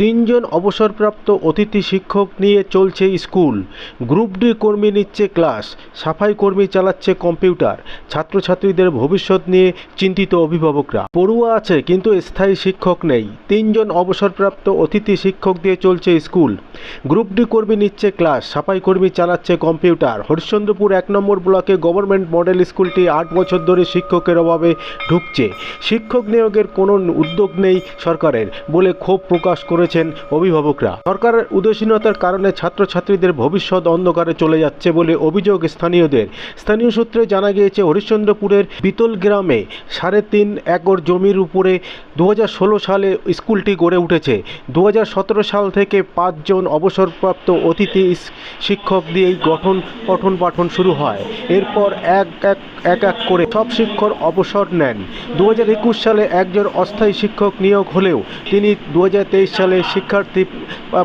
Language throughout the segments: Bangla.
তিনজন অবসরপ্রাপ্ত অতিথি শিক্ষক নিয়ে চলছে স্কুল। গ্রুপ ডি কর্মী নিচ্ছে ক্লাস, সাফাই কর্মী চালাচ্ছে কম্পিউটার, ছাত্রছাত্রীদের ভবিষ্যৎ নিয়ে চিন্তিত অভিভাবকরা। পড়ুয়া আছে, কিন্তু স্থায়ী শিক্ষক নেই। তিনজন অবসরপ্রাপ্ত অতিথি শিক্ষক দিয়ে চলছে স্কুল। গ্রুপ ডি কর্মী নিচ্ছে ক্লাস, সাফাই কর্মী চালাচ্ছে কম্পিউটার। হরিশ্চন্দ্রপুর এক নম্বর ব্লকে গভর্নমেন্ট মডেল স্কুলটি আট বছর ধরে শিক্ষকের অভাবে ঢুকছে। শিক্ষক নিয়োগের কোনো উদ্যোগ নেই সরকারের, বলে ক্ষোভ প্রকাশ করেছেন অভিভাবকরা। সরকারের উদাসীনতার কারণে ছাত্রছাত্রীদের ভবিষ্যৎ অন্ধকারে চলে যাচ্ছে বলে অভিযোগ স্থানীয়দের। স্থানীয় সূত্রে জানা গিয়েছে, হরিশ্চন্দ্রপুরের বিতল গ্রামে সাড়ে তিন একর জমির উপরে দু হাজার ষোলো সালে স্কুলটি গড়ে উঠেছে। দু হাজার সতেরো সাল থেকে পাঁচজন অবসরপ্রাপ্ত অতিথি শিক্ষক দিয়েই গঠন, পঠন পাঠন শুরু হয়। এরপর এক এক এক এক করে সব শিক্ষক অবসর নেন। দু হাজার একুশ সালে একজন অস্থায়ী শিক্ষক নিয়োগ হলেও তিনি দু হাজার তেইশ সালে শিক্ষার্থী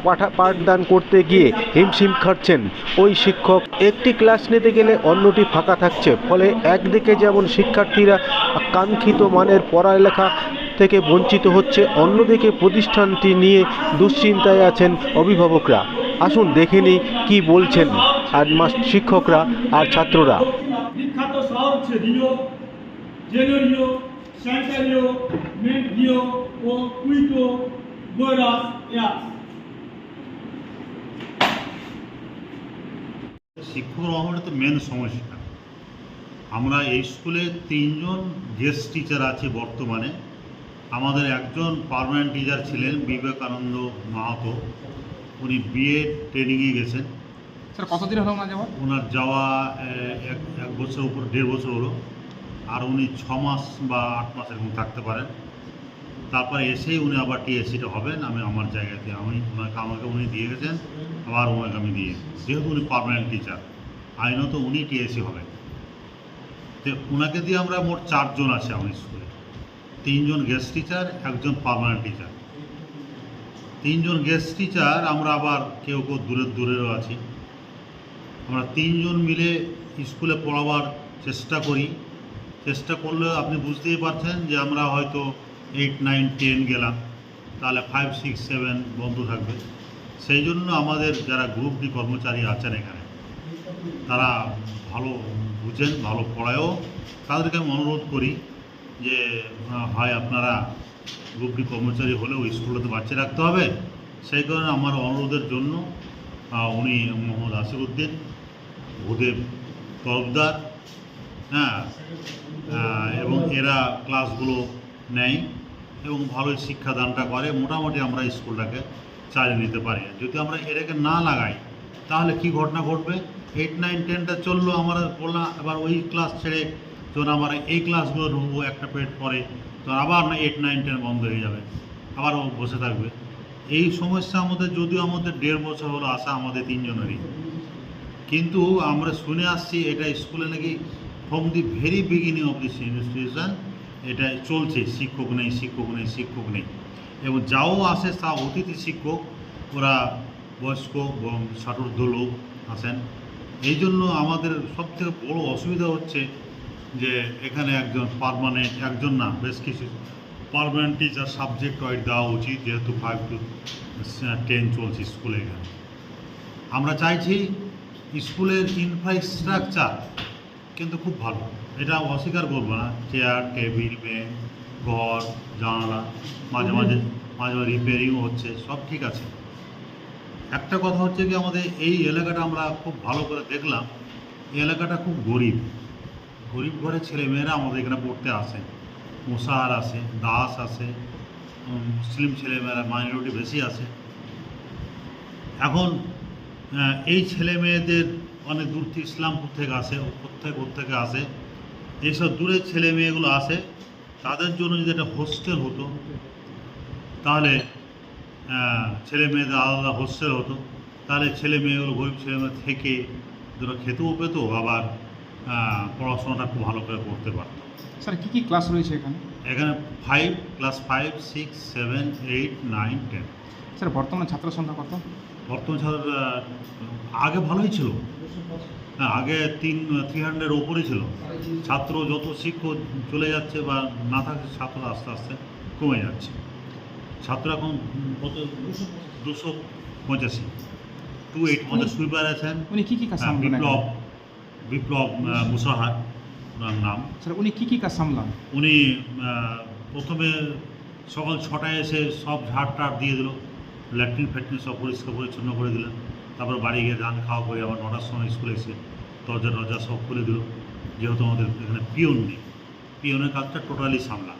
পাঠা পাঠদান করতে গিয়ে হিমশিম খাচ্ছেন। ওই শিক্ষক একটি ক্লাস নিতে গেলে অন্যটি ফাঁকা থাকছে। ফলে একদিকে যেমন শিক্ষার্থীরা কাঙ্ক্ষিত মানের পড়ালেখা থেকে বঞ্চিত হচ্ছে, অন্যদিকে প্রতিষ্ঠানটি নিয়ে দুশ্চিন্তায় আছেন অভিভাবকরা। আসুন দেখে নিই কী বলছেন আর শিক্ষকরা আর ছাত্ররা। বিখ্যাত শহর হচ্ছে গোরাস ইয়াস শিক্ষক অভাবটা তো মেন সমস্যা। আমরা এই স্কুলে তিনজন গেস্ট টিচার আছে বর্তমানে। আমাদের একজন পার্মানেন্ট টিচার ছিলেন বিবেকানন্দ মাহাতো। উনি বিএ ট্রেনিংয়ে গেছেন। স্যার কতদিন হলো না যাওয়া ওনার যাওয়া এক এক বছর উপর দেড় বছর হলো। আর উনি ছ মাস বা আট মাস এরকম থাকতে পারেন। তারপরে এসেই উনি আবার টিএসসিটা হবেন। আমি আমার জায়গাতে আমি ওনাকে, আমাকে উনি দিয়ে গেছেন। আবার ওনাকে আমি দিয়ে যেহেতু উনি পার্মানেন্ট টিচার আইনত উনি টিএসসি হবেন। তো ওনাকে দিয়ে আমরা মোট চারজন আছে আমার স্কুলে। তিনজন গেস্ট টিচার একজন পার্মানেন্ট টিচার তিনজন গেস্ট টিচার আমরা আবার কেউ কেউ দূরের দূরেরও আছি। আমরা তিনজন মিলে স্কুলে পড়াবার চেষ্টা করি। চেষ্টা করলে আপনি বুঝতেই পারছেন যে আমরা হয়তো এইট নাইন টেন গেলাম, তাহলে ফাইভ সিক্স সেভেন বন্ধ থাকবে। সেই জন্য আমাদের যারা গ্রুপ ডি কর্মচারী আছেন এখানে, তারা ভালো বুঝেন, ভালো পড়ায়ও। তাদেরকে আমি অনুরোধ করি যে হয় আপনারা গ্রুপ ডি কর্মচারী হলেও স্কুলে তো বাচ্চা রাখতে হবে। সেই কারণে আমার অনুরোধের জন্য উনি মোহাম্মদ আসিরুদ্দিন ভূদেব তরফদার হ্যাঁ এবং এরা ক্লাসগুলো নেয়। এবং ভালোই শিক্ষাদানটা করে, মোটামুটি আমরা স্কুলটাকে চালিয়ে নিতে পারি। যদি আমরা এটাকে না লাগাই, তাহলে কি ঘটনা ঘটবে? এইট নাইন টেনটা চলল আমরা বললাম, এবার ওই ক্লাস ছেড়ে যখন আমরা এই ক্লাসগুলো ঢুকবো একটা পেট পরে, তখন আবার না এইট নাইন টেন বন্ধ হয়ে যাবে, আবার বসে থাকবে। এই সমস্যা আমাদের, যদিও আমাদের দেড় বছর হলো আসা আমাদের তিনজনেরই। কিন্তু আমরা শুনে আসছি, এটা স্কুলে নাকি from the very beginning of this institution এটা চলছে, শিক্ষক নেই শিক্ষক নেই শিক্ষক নেই। এবং যাও আসে তা অতিথি শিক্ষক, ওরা বয়স্ক এবং ষাটোর্ধ লোক আসেন এই জন্য আমাদের সবথেকে বড় অসুবিধা হচ্ছে যে এখানে একজন পার্মানেন্ট একজন না, বেশ কিছু পার্মানেন্ট টিচার সাবজেক্ট ওয়াইজ দেওয়া উচিত, যেহেতু ফাইভ টু টেন চলছে স্কুলে এখানে। আমরা চাইছি স্কুলের ইনফ্রাস্ট্রাকচার কিন্তু খুব ভালো। এটা অস্বীকার করব না। চেয়ার টেবিল বেঞ্চ ঘর জানালা মাঝে মাঝে মাঝে মাঝে রিপেয়ারিংও হচ্ছে সব ঠিক আছে। একটা কথা হচ্ছে কি আমাদের এই এলাকাটা আমরা খুব ভালো করে দেখলাম। এই এলাকাটা খুব গরিব। গরিব ঘরের ছেলেমেয়েরা আমাদের এখানে পড়তে আসে। মোসাহার আসে দাস আসে উম, মুসলিম ছেলেমেয়েরা মাইনরিটি বেশি আসে। এখন এই ছেলে মেয়েদের অনেক দূর থেকে ইসলামপুর থেকে আসে কোথেকে কোথেকে আসে। এইসব দূরের ছেলে মেয়েগুলো আসে। তাদের জন্য যদি একটা হোস্টেল হতো তাহলে ছেলে মেয়েদের আলাদা হোস্টেল হতো। তাহলে ছেলে মেয়েগুলো গরিব ছেলে মেয়ে থেকে দুটো খেতেও পেতো আবার পড়াশোনাটা খুব ভালো করে করতে পারত। স্যার কী কী ক্লাস রয়েছে এখানে? এখানে five class five six seven eight nine ten sir বর্তমানে ছাত্র সংখ্যা কত? বর্তমান ছাত্র আগে ভালোই ছিল। হ্যাঁ আগে তিন থ্রি হান্ড্রেড ওপরই ছিল। ছাত্র যত শিক্ষক চলে যাচ্ছে বা না থাকছে ছাত্র আস্তে আস্তে কমে যাচ্ছে। ছাত্র এখন কত? দুশো পঁচাশি। টু এইট আমাদের সুইপার আছেন উনি কি কি কাজ হ্যাঁ, বিপ্লব বিপ্লব মুসাহার ওনার নাম। স্যার উনি কি কি কাজ সামলান? উনি প্রথমে সকাল ছটায় এসে সব ঝাড় টাড় দিয়ে দিল। ল্যাট্রিন ফ্যাট্রিন সব পরিষ্কার পরিচ্ছন্ন করে দিলেন। তারপর বাড়ি গিয়ে রান খাওয়া করে আবার নটার সময় স্কুলে এসে দরজা দরজা সব খুলে দিল। যেহেতু আমাদের এখানে পিওন নেই। পিওনের কাজটা টোটালি সামলা।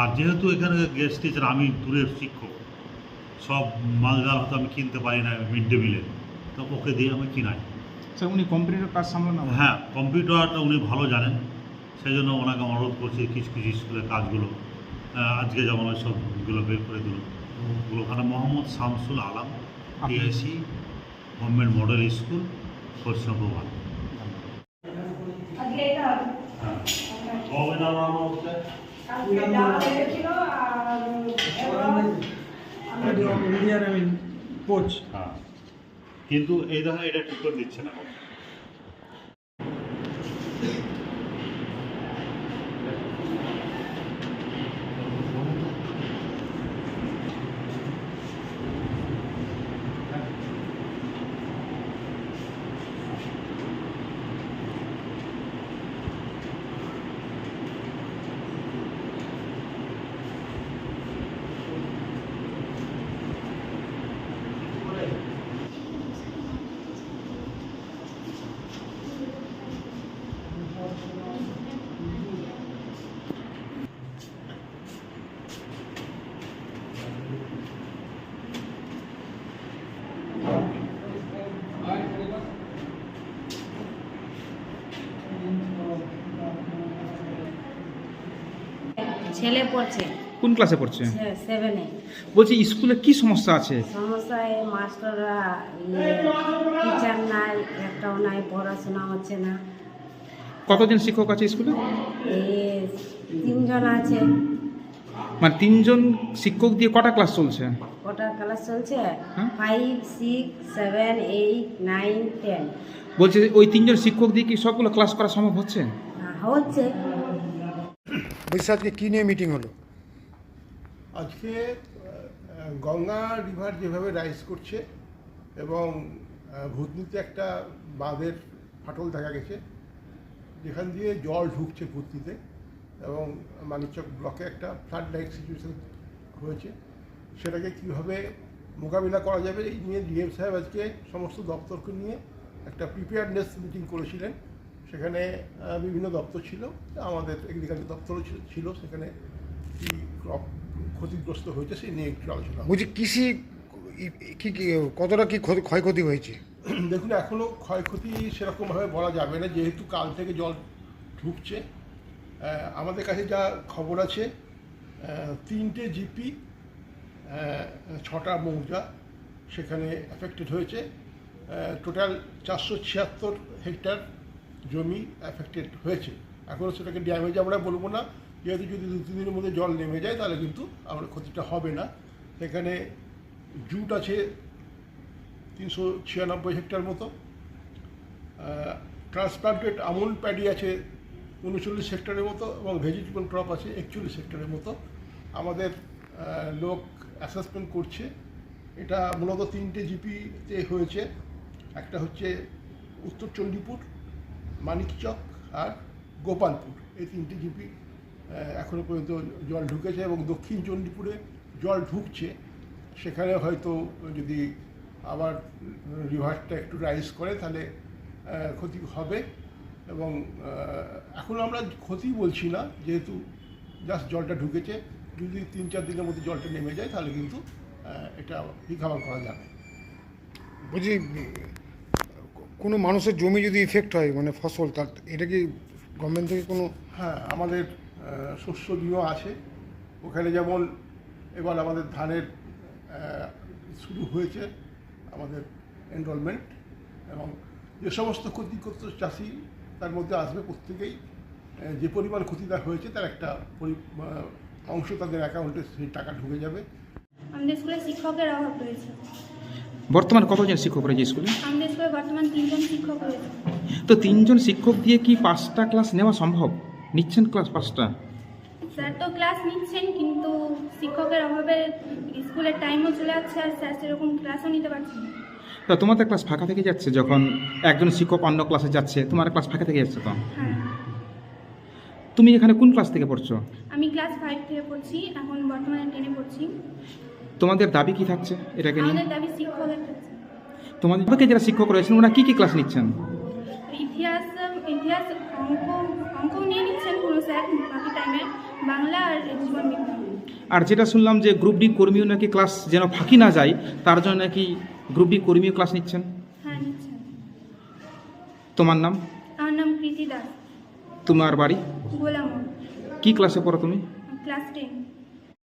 আর যেহেতু এখানে গেস্ট টিচার আমি দূরের শিক্ষক সব মালজাল হয়তো আমি কিনতে পারি না মিড ডে মিলে তো ওকে দিয়ে আমি কিনাই। স্যার উনি কম্পিউটার কাজ সামলান? হ্যাঁ কম্পিউটারটা উনি ভালো জানেন। সেই জন্য ওনাকে অনুরোধ করছি কিছু কিছু স্কুলের কাজগুলো আজকে যেমন ওই সবগুলো বের করে দিল। ওগুলো ওখানে Mohammad Shamsul Alam TIC government model school পশ্চিম ওয়ান আজকে এটা হবে। হ্যাঁ কোচ হ্যাঁ। কিন্তু এই দেখা এটা ঠিক করে দিচ্ছে না। ছেলে পড়ছে। কোন ক্লাসে পড়ছে? সেভেনে বলছি স্কুলে কি সমস্যা আছে? সমস্যায় মাস্টাররা টিচার নাই একটাও নাই পড়াশোনা হচ্ছে না। কতজন শিক্ষক আছে স্কুলে? এই তিনজন আছে। মানে তিনজন শিক্ষক দিয়ে কটা ক্লাস চলছে? কটা ক্লাস চলছে? হ্যাঁ। Five six seven eight nine ten বলছে ওই তিনজন শিক্ষক দিয়ে কি সবগুলো ক্লাস করা সম্ভব হচ্ছে? হচ্ছে। বলছি আজকে কী নিয়ে মিটিং হলো? আজকে গঙ্গা রিভার যেভাবে রাইজ করছে এবং ভূতনিতে একটা বাঁধের ফাটল দেখা গেছে, যেখান দিয়ে জল ঢুকছে ভূতনিতে এবং মানিকচক ব্লকে একটা ফ্লাড লাইট সিচুয়েশন হয়েছে। সেটাকে কীভাবে মোকাবিলা করা যাবে, এই নিয়ে ডিএম সাহেব আজকে সমস্ত দপ্তরকে নিয়ে একটা প্রিপেয়ারনেস মিটিং করেছিলেন। সেখানে বিভিন্ন দপ্তর ছিল। আমাদের এগ্রিকালচার দপ্তরও ছিল- সেখানে কী ক্রপ ক্ষতিগ্রস্ত হয়েছে সেই নিয়ে একটু আলোচনা। বলছি কৃষি কি কতটা কি ক্ষয়ক্ষতি হয়েছে? দেখুন এখনও ক্ষয়ক্ষতি সেরকমভাবে বলা যাবে না যেহেতু কাল থেকে জল ঢুকছে। আমাদের কাছে যা খবর আছে তিনটে জিপি ছটা মৌজা সেখানে অ্যাফেক্টেড হয়েছে। টোটাল চারশো ছিয়াত্তর হেক্টর জমি অ্যাফেক্টেড হয়েছে। এখনও সেটাকে ড্যামেজ আমরা বলব না। যেহেতু যদি দু তিন দিনের মধ্যে জল নেমে যায়, তাহলে কিন্তু আমরা ক্ষতিটা হবে না। সেখানে জুট আছে তিনশো ছিয়ানব্বই হেক্টর মতো। ট্রান্সপ্লান্টেড আমুল প্যাডি আছে উনচল্লিশ হেক্টরের মতো এবং ভেজিটেবল ক্রপ আছে একচল্লিশ হেক্টরের মতো। আমাদের লোক অ্যাসেসমেন্ট করছে। এটা মূলত তিনটে জিপিতে হয়েছে। একটা হচ্ছে উত্তর চণ্ডীপুর মানিকচক আর গোপালপুর। এই তিনটি জিপি এখনও পর্যন্ত জল ঢুকেছে এবং দক্ষিণ চণ্ডীপুরে জল ঢুকছে। সেখানে হয়তো যদি আবার রিভারটা একটু রাইজ করে, তাহলে ক্ষতি হবে। এবং এখন আমরা ক্ষতি বলছি না, যেহেতু জাস্ট জলটা ঢুকেছে। যদি তিন চার দিনের মধ্যে জলটা নেমে যায়, তাহলে কিন্তু এটা রিকভার করা যাবে। বলছি কোনো মানুষের জমি যদি ইফেক্ট হয় মানে ফসল তার এটা কি গভর্নমেন্ট থেকে কোনো হ্যাঁ আমাদের শস্য বিমা আছে। ওখানে যেমন এবার আমাদের ধানের শুরু হয়েছে আমাদের এনরোলমেন্ট এবং যে সমস্ত ক্ষতিগ্রস্ত চাষি তার মধ্যে আসবে প্রত্যেকেই। যে পরিমাণ ক্ষতিটা হয়েছে তার একটা পরি- অংশ তাদের অ্যাকাউন্টে সেই টাকা ঢুকে যাবে। আমাদের স্কুলে শিক্ষকের অভাব রয়েছে বর্তমানে কতজন শিক্ষক রয়েছে স্কুলে? আমাদের স্কুলে বর্তমান তিনজন শিক্ষক রয়েছে। তো তিনজন শিক্ষক দিয়ে কি পাঁচটা ক্লাস নেওয়া সম্ভব? নিচ্ছেন ক্লাস পাঁচটা? স্যার তো ক্লাস নিচ্ছেন কিন্তু শিক্ষকের অভাবে স্কুলের টাইমও চলে যাচ্ছে আর স্যার সেরকম ক্লাসও নিতে পারছেন না। তা তোমাদের ক্লাস ফাঁকা থেকে যাচ্ছে যখন একজন শিক্ষক অন্য ক্লাসে যাচ্ছে তোমার ক্লাস ফাঁকা থেকে যাচ্ছে তো? হ্যাঁ। তুমি এখানে কোন ক্লাস থেকে পড়ছো? আমি ক্লাস ফাইভ থেকে পড়ছি এখন বর্তমানে টেনে পড়ছি। তোমাদের দাবি কি থাকছে এটাকে নিয়ে? আমাদের দাবি শিক্ষকের কাছে। তোমাদের যারা শিক্ষক রয়েছেন ওরা কি কি ক্লাস নিচ্ছেন? ইতিহাস ইতিহাস অঙ্ক অঙ্ক নিয়ে নিচ্ছেন কোনো স্যার বাকি টাইমে বাংলা আর জীবন বিজ্ঞান। আর যেটা শুনলাম যে গ্রুপ ডি কর্মীও নাকি ক্লাস যেন ফাঁকি না যায় তার জন্য নাকি গ্রুপ ডি কর্মীও ক্লাস নিচ্ছেন? হ্যাঁ নিচ্ছেন। তোমার নাম? আমার নাম দাস। তোমার বাড়ি? গোলাম। কি ক্লাসে পড়ো তুমি? Class ten.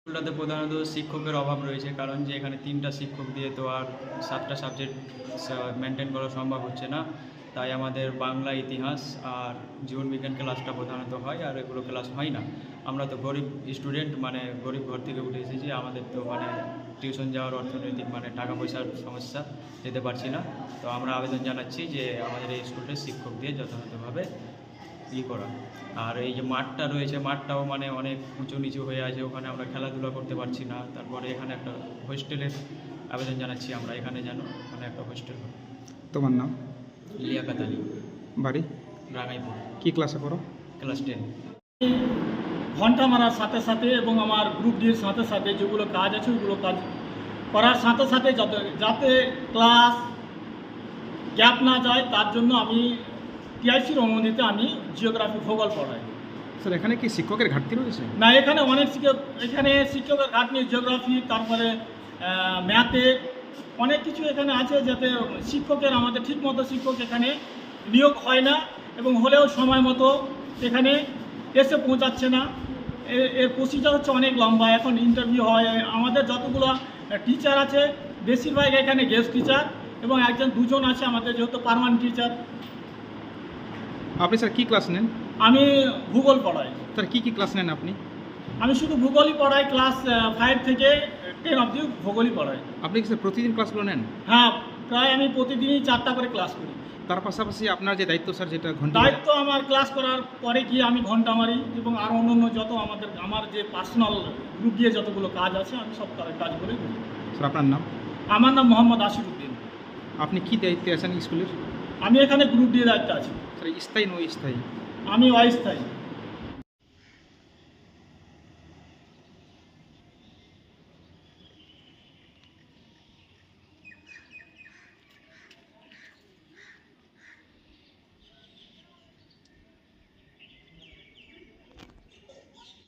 স্কুলটাতে প্রধানত শিক্ষকের অভাব রয়েছে, কারণ যে এখানে তিনটা শিক্ষক দিয়ে তো আর সাতটা সাবজেক্ট মেনটেন করা সম্ভব হচ্ছে না। তাই আমাদের বাংলা ইতিহাস আর জীবনবিজ্ঞান ক্লাসটা প্রধানত হয় আর এগুলো ক্লাস হয় না। আমরা তো গরিব স্টুডেন্ট মানে গরিব ঘর থেকে উঠে এসেছি, আমাদের তো মানে টিউশন যাওয়ার অর্থনৈতিক মানে টাকা পয়সার সমস্যা যেতে পারছি না। তো আমরা আবেদন জানাচ্ছি যে আমাদের এই স্কুলটা শিক্ষক দিয়ে যথাযথভাবে ই করা। আর এই যে মাঠটা রয়েছে মাঠটাও মানে অনেক উঁচু নিচু হয়ে আছে ওখানে আমরা খেলাধুলা করতে পারছি না। তারপরে এখানে একটা হোস্টেলের আবেদন জানাচ্ছি আমরা এখানে যেন ওখানে একটা হোস্টেল তোমার নাম? লিয়াকাত আলী বাড়ি? রাঙাইপুর। কি ক্লাসে পড়ো? Class ten. ঘণ্টা মারার সাথে সাথে এবং আমার গ্রুপ ডির সাথে সাথে যেগুলো কাজ আছে ওইগুলো কাজ করার সাথে সাথে যাতে যাতে ক্লাস গ্যাপ না যায় তার জন্য আমি টিআইসির অনুমতিতে আমি জিওগ্রাফি ভূগোল পড়াই। স্যার এখানে কি শিক্ষকের ঘাটতি রয়েছে? না এখানে অনেক শিক্ষক এখানে শিক্ষকের ঘাট নিয়ে জিওগ্রাফি তারপরে ম্যাথে অনেক কিছু এখানে আছে যাতে শিক্ষকের আমাদের ঠিক মতো শিক্ষক এখানে নিয়োগ হয় না এবং হলেও সময় মতো এখানে এসে পৌঁছাচ্ছে না। এর প্রসিজার হচ্ছে অনেক লম্বা এখন ইন্টারভিউ হয়। আমাদের যতগুলো টিচার আছে বেশিরভাগ এখানে গেস্ট টিচার এবং একজন দুজন আছে আমাদের যেহেতু পারমানেন্ট টিচার আপনি স্যার কি ক্লাস নেন? আমি ভূগোল পড়াই। স্যার কি কি ক্লাস নেন আপনি? আমি শুধু ভূগোলই পড়াই ক্লাস ফাইভ থেকে টেন অবধি ভূগোলই পড়াই। আপনি কি স্যার প্রতিদিন ক্লাসগুলো নেন? হ্যাঁ প্রায় আমি প্রতিদিনই চারটা করে ক্লাস করি। তার পাশাপাশি আপনার যে দায়িত্ব স্যার যেটা ঘণ্টা দায়িত্ব আমার ক্লাস করার পরে গিয়ে আমি ঘণ্টা মারি এবং আর অন্য যত আমাদের আমার যে পার্সোনাল গ্রুপ দিয়ে যতগুলো কাজ আছে আমি সব কাজ- কাজগুলোই করি। স্যার আপনার নাম? আমার নাম মোহাম্মদ আশিরুদ্দিন আপনি কি দায়িত্বে আছেন স্কুলের? আমি এখানে গ্রুপ ডি দায়িত্ব আছি। স্থায়ী নয় স্থায়ী? আমি অস্থায়ী।